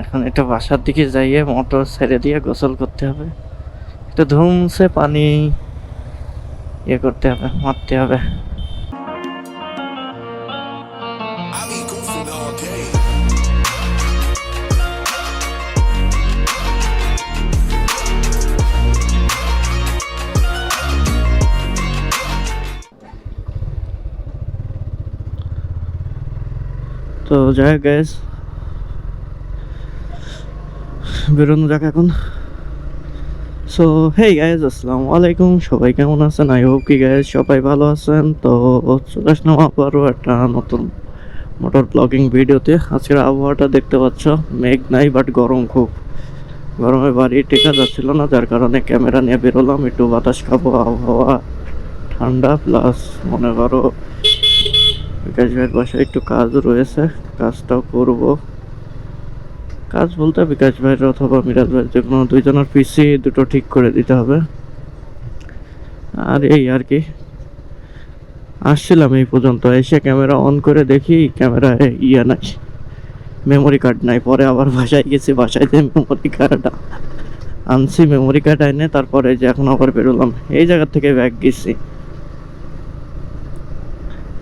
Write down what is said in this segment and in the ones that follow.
এখন একটু বাসার দিকে যাইয়ে মোটর ছেড়ে দিয়ে গোসল করতে হবে একটু ধুমসে পানি ইয়ে করতে হবে মারতে হবে. তো যাই গ্যাস বেরোনো যাক এখন। সো হেই গাইজ আসসালামু আলাইকুম। সবাই কেমন আছেন? আই হোপ কি গায়েজ সবাই ভালো আছেন। তো, চলে আসলাম আবারও একটা নতুন মোটর ব্লগিং ভিডিওতে আজকের আবহাওয়াটা দেখতে পাচ্ছ, মেঘ নাই বাট গরম খুব। গরমে বাড়ি টেকা যাচ্ছিল না, যার কারণে ক্যামেরা নিয়ে বেরোলাম, একটু বাতাস খাব, আবহাওয়া ঠান্ডা প্লাস মনে করো ভাইয়ের বাসায় একটু কাজ রয়েছে, কাজটাও করব। কাজ বলতে বিকাশ ভাইয়ের অথবা মিরাজ ভাইয়ের যে কোনো দুইজনের পিসি দুটো ঠিক করে দিতে হবে। আর এই আর কি। আসছিলাম এই পর্যন্ত, এসে ক্যামেরা অন করে দেখি, ক্যামেরায় ইয়ে নাই মেমোরি কার্ড নাই, পরে আবার বাসায় গেছি, বাসায় যে মেমোরি কার্ড আনছি মেমোরি কার্ড এনে, তারপরে যে এখন আবার বেরোলাম, এই জায়গা থেকে ব্যাগ গেছি।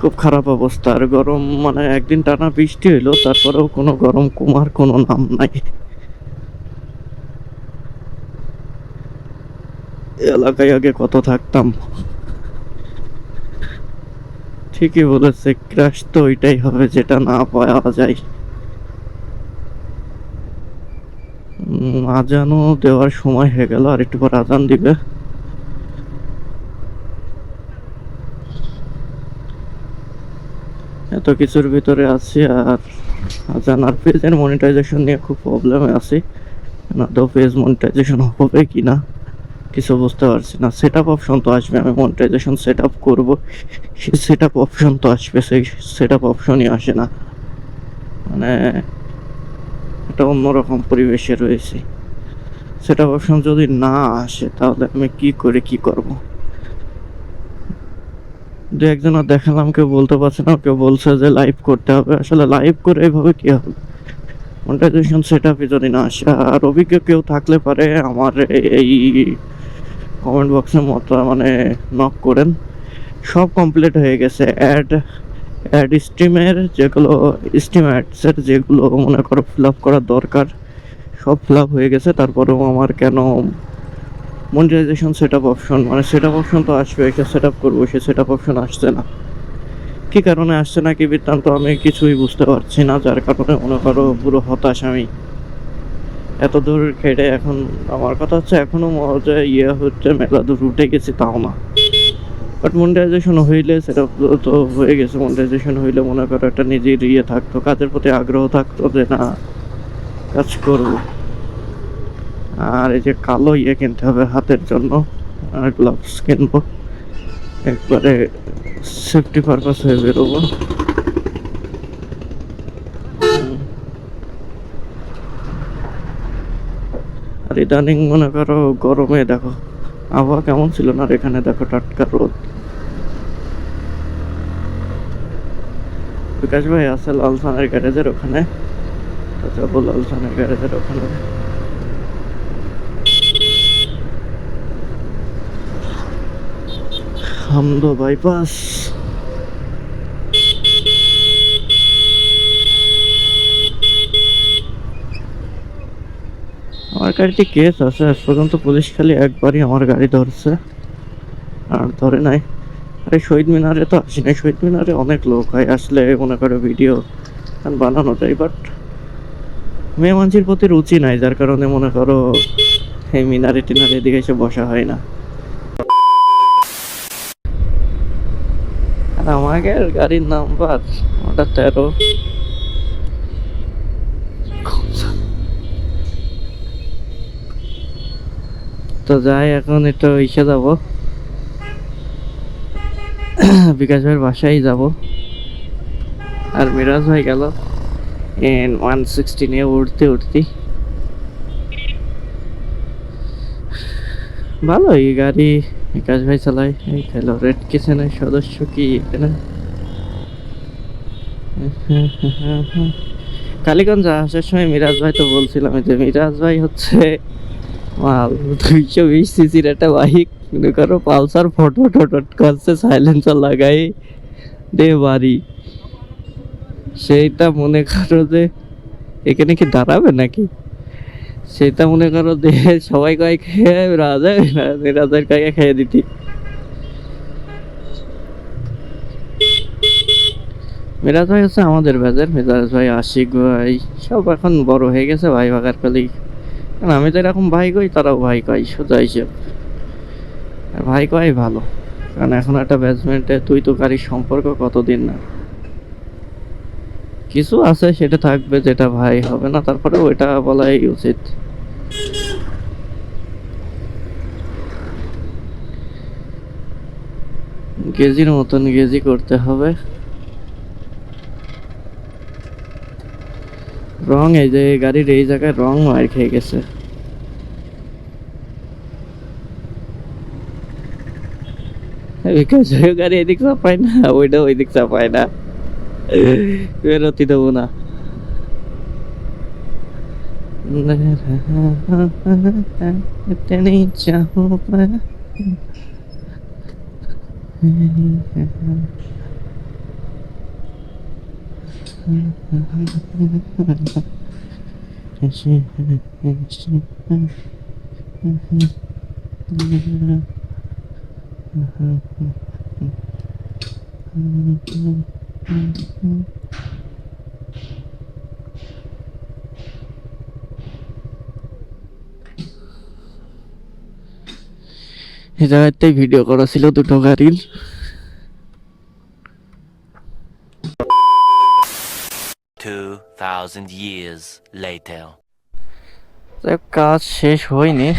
খুব খারাপ অবস্থা। আর গরম মানে একদিন টানা বৃষ্টি হইল, তারপরেও কোনো গরম কমার, কোনো নাম নাই। এলাকায় আগে কত থাকতাম। ঠিকই বলেছে, ক্রাশ তো ওইটাই হবে, যেটা না পাওয়া যায়। আজানও দেওয়ার সময় হয়ে গেল, আর একটু পর আজান দিবে। এত কিছুর ভিতরে আছি আর আজান আর পেজের মনিটাইজেশন নিয়ে খুব প্রবলেমে আছি। না তো পেজ মনিটাইজেশন হবে কি না কিছু বুঝতে পারছি না। সেট আপ অপশন তো আসবে, আমি মনিটাইজেশন সেট আপ করব। সে সেট আপ অপশন তো আসবে, সেই সেট আপ অপশনই আসে না। মানে একটা অন্যরকম পরিবেশে রয়েছে। সেট আপ অপশন যদি না আসে, তাহলে আমি কি করে কি করব? দু একজনের দেখালাম, কেউ বলতে পারছে না, কেউ বলছে যে লাইভ করতে হবে। আসলে লাইভ করে এভাবে কি হবে? মনিটাইজেশন সেট আপে যদি না আসে, আর অভিজ্ঞ কেউ থাকলে পারে, আমার এই কমেন্ট বক্সের মতো মানে নক করেন। সব কমপ্লিট হয়ে গেছে। অ্যাড অ্যাড স্ট্রিমের যেগুলো স্ট্রিম অ্যাডসের যেগুলো মনে করো ফিল আপ করার দরকার, সব ফিল আপ হয়ে গেছে। তারপরেও আমার কেন মনিটাইজেশন সেট আপ অপশন মানে সেট আপ অপশন তো আসবে, একটা সেট আপ করব, সে সেট আপ অপশন আসছে না। কী কারণে আসছে না কি বৃত্তান্ত আমি কিছুই বুঝতে পারছি না, যার কারণে মনে করো পুরো হতাশ আমি। এত দূর খেটে এখন, আমার কথা হচ্ছে এখনও মজা ইয়ে হচ্ছে, মেলা দূর উঠে গেছি, তাও না। বাট মনিটাইজেশন হইলে সেটা তো হয়ে গেছে মনিটাইজেশন হইলে মনে করো একটা নিজের ইয়ে থাকতো, কাজের প্রতি আগ্রহ থাকতো যে না, কাজ করব। আর এই যে কালো ইয়ে কিনতে হবে হাতের জন্য। আর গ্লাভস কিনবো। একবারে সেফটি পারপাস হয়ে বেরোবো। আর ইদানিং মনে করো গরমে দেখো, আবহাওয়া কেমন ছিল না আর এখানে দেখো টাটকা রোদ। বিকাশ ভাই আছে লালসানের গ্যারেজের ওখানে। যাব লালসানের গ্যারেজের ওখানে। হামদো বাইপাস আমার গাড়িতে কেস আছে, আজ পর্যন্ত পুলিশ খালি একবারই আমার গাড়ি ধরছে। আর ধরে নাই। আরে শহীদ মিনারে তো আসি নাই। শহীদ মিনারে অনেক লোক হয়, আসলে মনে করো ভিডিও বানানো যায় বাট মেয়ে মানুষের প্রতি রুচি নাই, যার কারণে মনে করো এই মিনারে টিনারে এদিকে এসে বসা হয় না। আমাদের গাড়ির নাম্বার, ওটা তেরো। তো যাই, এখন একটু ইসে যাব। বিকাশ ভাইয়ের বাসায় যাব। আর মিরাজ ভাই গেল ওয়ান সিক্সটি নিয়ে উঠতে উঠতে ভালো এই গাড়ি বিকাশ ভাই চালায়। এই খেলো রেড কিচেনের সদস্য কি এখানে কালীগঞ্জ আসার সময় মিরাজ ভাই তো বলছিলাম যে মিরাজ ভাই হচ্ছে মাল দুইশো বিশ সিসির একটা বাইক, মনে করো পালসার ফটো টটো করছে সাইলেন্সার লাগাই দে বাড়ি। সেইটা মনে করো যে এখানে কি দাঁড়াবে নাকি? সেটা মনে করো যে সবাই কয় খেয়ে রাজা রাজার কাকে খেয়ে দিতি। মিরাজ ভাই হচ্ছে আমাদের ব্যাচের, মিরাজ ভাই, আশিক ভাই, সব এখন বড় হয়ে গেছে ভাই ভাগার কারণ আমি তো এরকম ভাই কই, তারাও ভাই কয়, সোজা হিসেব। ভাই কয় ভালো, কারণ এখন একটা ব্যাচমেন্টে তুই তো গাড়ির সম্পর্ক কতদিন না। কিছু আছে, সেটা থাকবে, যেটা ভাই হবে না তারপরে ওইটা বলাই উচিত। গেজির মতন গেজি করতে হবে। রং, এই যে গাড়ির এই জায়গায় রং মার খেয়ে গেছে। গাড়ি এদিক চাপায় না, ওইটা ওই দিক চাপায় না। বেরোতে দেবো না তেনি চাহো এই ভিডিও করা ছিল দুটো গাড়ির। কাজ শেষ হয়নি।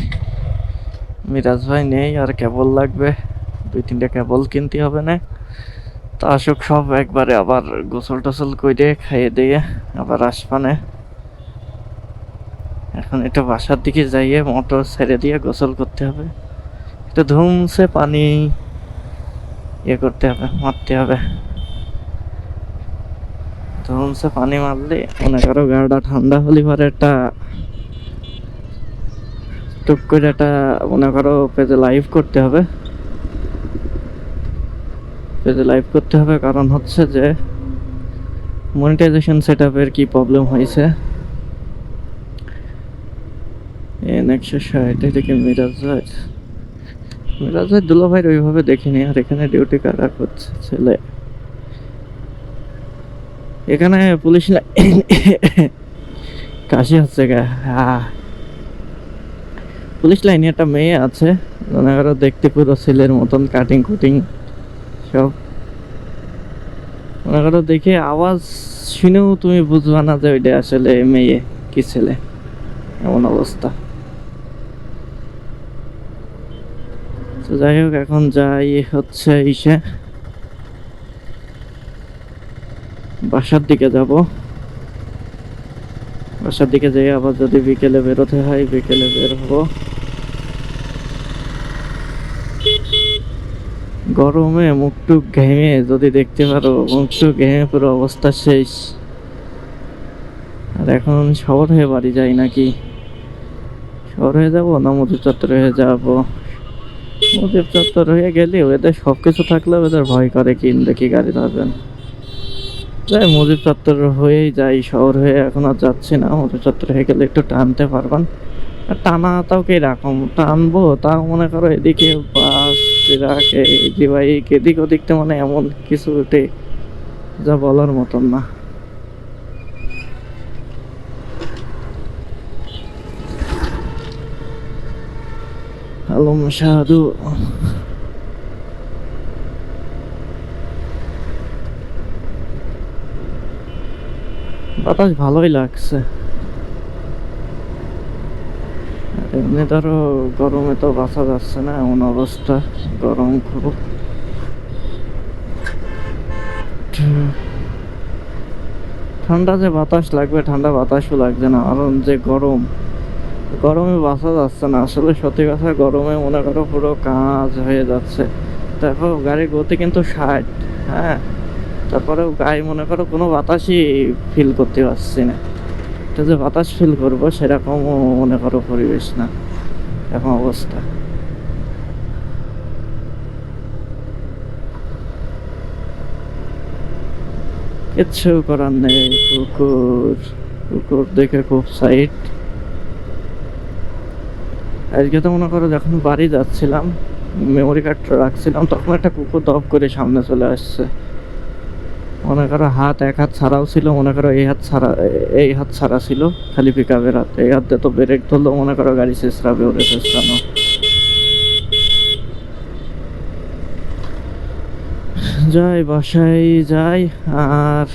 মিরাজ ভাই নেই আর কেবল লাগবে। দুই তিনটা কেবল কিনতে হবে না। তা আসুক, সব একবারে আবার গোসল টোসল করে খাইয়ে দিয়ে আবার আসবানে। এখন এটা বাসার দিকে যাইয়ে মোটর ছেড়ে দিয়ে গোসল করতে হবে। একটু ধুমসে পানি ইয়ে করতে হবে, মারতে হবে। ধুমসে পানি মারলে মনে করো গাড়িটা ঠান্ডা হলে পরে একটা টুক করে একটা মনে করো পেজে লাইভ করতে হবে। পেজে লাইভ করতে হবে। কারণ হচ্ছে যে মনিটাইজেশন সেট আপের কি প্রবলেম হয়েছে? এন একশো ষাট থেকে মিরাজ ভাই মিরাজ দুলা ওইভাবে দেখিনি, আর এখানে ডিউটি কারা করছে ছেলে? এখানে পুলিশ কাশি হচ্ছে পুলিশ লাইনে একটা মেয়ে আছে, মনে করো দেখতে পুরো ছেলের মতন কাটিং কুটিং সব। দেখে, আওয়াজ শুনেও তুমি বুঝবা না যে ওইটা আসলে মেয়ে, কি ছেলে, এমন অবস্থা। তো যাই হোক, এখন যাই হচ্ছে ইসে বাসার দিকে যাব। বাসার দিকে যাই আবার যদি বিকেলে বেরোতে হয়, বিকেলে বের হব। গরমে মুখটুক ঘেমে যদি দেখতে পারো, মুখটুক ঘেমে পুরো অবস্থা শেষ। আর এখন শহর হয়ে বাড়ি যাই নাকি? শহর হয়ে যাব না মধুর চত্বর হয়ে যাব? মধুর চত্বর হয়ে গেলে ওদের সব কিছু থাকলে ওদের ভয় করে কিন দেখি গাড়ি ধরবেন যাই মধুর চত্বর হয়েই যাই, শহর হয়ে এখন আর যাচ্ছি না। মধুর চত্বর হয়ে গেলে একটু টানতে পারবেন। টানা তাও কি রকম? টানবো, তাও মনে করো এদিকে ট্রাক বাইক এদিক ওদিকটা মানে এমন কিছু উঠে যা বলার মতন না। আলম সাধু বাতাস ভালোই লাগছে আর এমনি ধরো গরমে তো বাঁচা যাচ্ছে না, এমন অবস্থা, গরম খুব। ঠান্ডা যে বাতাস লাগবে, ঠান্ডা বাতাসও লাগছে না, কারণ যে গরম, গরমে বাঁচা যাচ্ছে না। আসলে সত্যি কথা, গরমে মনে করো পুরো কাজ হয়ে যাচ্ছে। দেখো, গাড়ির গতি কিন্তু ষাট হ্যাঁ? তারপরেও গায়ে মনে করো কোনো বাতাসই ফিল করতে পারছি না। একটা যে বাতাস ফিল করব সেরকম মনে করো পরিবেশ না। এখন অবস্থা। কিচ্ছু করার নেই কুকুর কুকুর দেখে খুব সাইড আজকে তো মনে করো যখন বাড়ি যাচ্ছিলাম মেমোরি কার্ডটা রাখছিলাম, তখন একটা কুকুর দপ করে সামনে চলে আসছে। মনে করো হাত এক হাত ছাড়াও ছিল, মনে করো এই হাত ছাড়া, এই হাত ছাড়া ছিল খালি পিক আপের হাত। এই হাতে তো ব্রেক ধরলো, মনে করো গাড়ি শেষরাবে ওরে শেষরানো যাই, বাসায় যাই, আর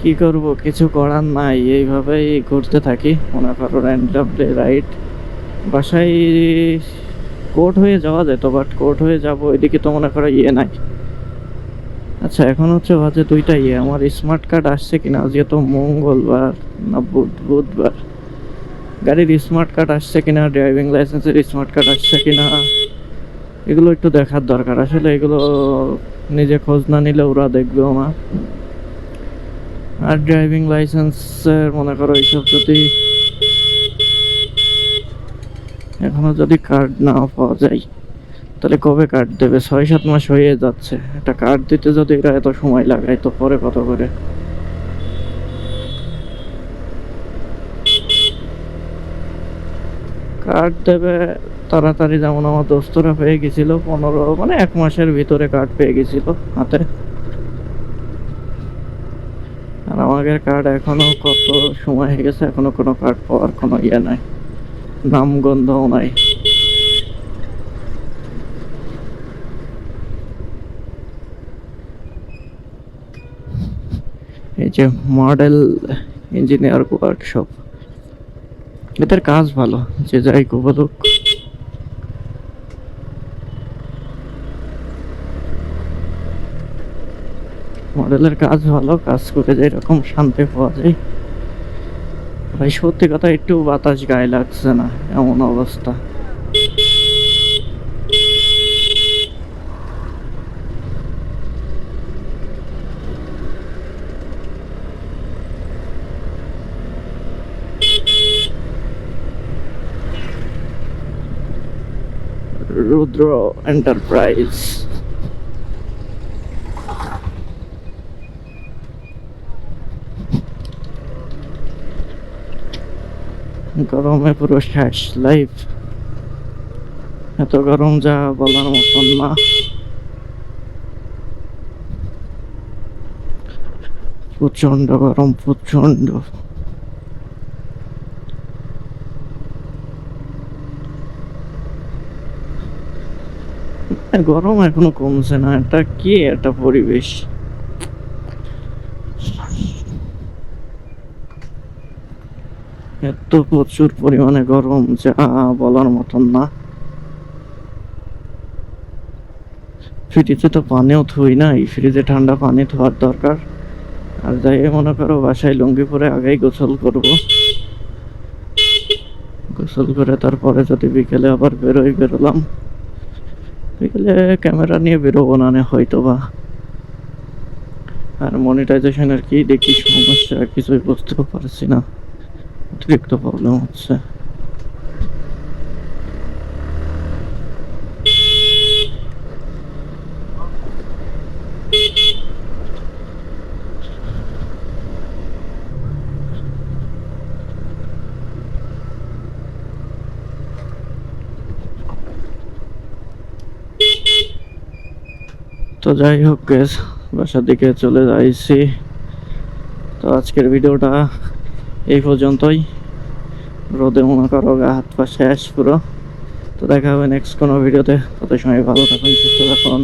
কি করব? কিছু করার নাই, এইভাবেই ঘুরতে থাকি। মনে করো র্যান্ডামলি রাইড বাসায় কোর্ট হয়ে যাওয়া যেত বাট কোর্ট হয়ে যাব, এদিকে তো মনে করো ইয়ে নাই। আচ্ছা এখন হচ্ছে বাজে দুইটা ইয়ে আমার স্মার্ট কার্ড আসছে কিনা? আজকে তো মঙ্গলবার না বুধ বুধবার। গাড়ির স্মার্ট কার্ড আসছে কিনা? ড্রাইভিং লাইসেন্সের স্মার্ট কার্ড আসছে কিনা? এগুলো একটু দেখার দরকার। আসলে এগুলো নিজে খোঁজ না নিলে ওরা দেখবেও না আর ড্রাইভিং লাইসেন্সের মনে করো এইসব যদি এখনও যদি কার্ড না পাওয়া যায়। তাহলে কবে কার্ড দেবে? ছয় সাত মাস হয়ে যাচ্ছে। একটা কার্ড দিতে যদি এরা এত সময় লাগায়, তো পরে কত করে? কার্ড দেবে তাড়াতাড়ি যেমন আমার দোস্তরা পেয়ে গেছিল, পনেরো মানে এক মাসের ভিতরে কার্ড পেয়ে গেছিল হাতে। আর আমাদের কার্ড এখনও কত সময় হয়ে গেছে, এখনও কোনো কার্ড পাওয়ার কোনো ইয়ে নাই। নাম গন্ধও নাই এই যে মডেল ইঞ্জিনিয়ার ওয়ার্কশপ এদের কাজ ভালো, যে যাই বলুক মডেলের কাজ ভালো, কাজ করে যে এরকম শান্তি পাওয়া যায়। ভাই, সত্যি কথা, একটু বাতাস গায়ে লাগছে না, এমন অবস্থা। রুদ্র এন্টারপ্রাইজ গরমে পুরো শেষ লাইফ এত গরম যা বলার মতন না। প্রচণ্ড গরম প্রচণ্ড গরম এখনও কমছে না। এটা কি একটা পরিবেশ? এত প্রচুর পরিমাণে গরম, যা বলার মতন না। ফ্রিজে তো পানিও থুই না, এই ফ্রিজে ঠান্ডা পানি ধোয়ার দরকার। আর যাই মনে করো বাসায় লুঙ্গি পরে আগেই গোসল করব। গোসল করে তারপরে যদি বিকেলে আবার বেরোই, বেরোলাম। বিকেলে ক্যামেরা নিয়ে বেরোবো না হয়তো বা আর মনিটাইজেশনের কি দেখি সমস্যা কিছুই বুঝতে পারছি না। অতিরিক্ত প্রবলেম হচ্ছে। তো যাই হোক গ্যাস বাসার দিকে চলে যাইছি। তো আজকের ভিডিওটা এই পর্যন্তই। রোদে মনে করো গা হাত পা শেষ পুরো। তো দেখা হবে নেক্সট কোনো ভিডিওতে। তত সময় ভালো থাকুন, সুস্থ থাকুন।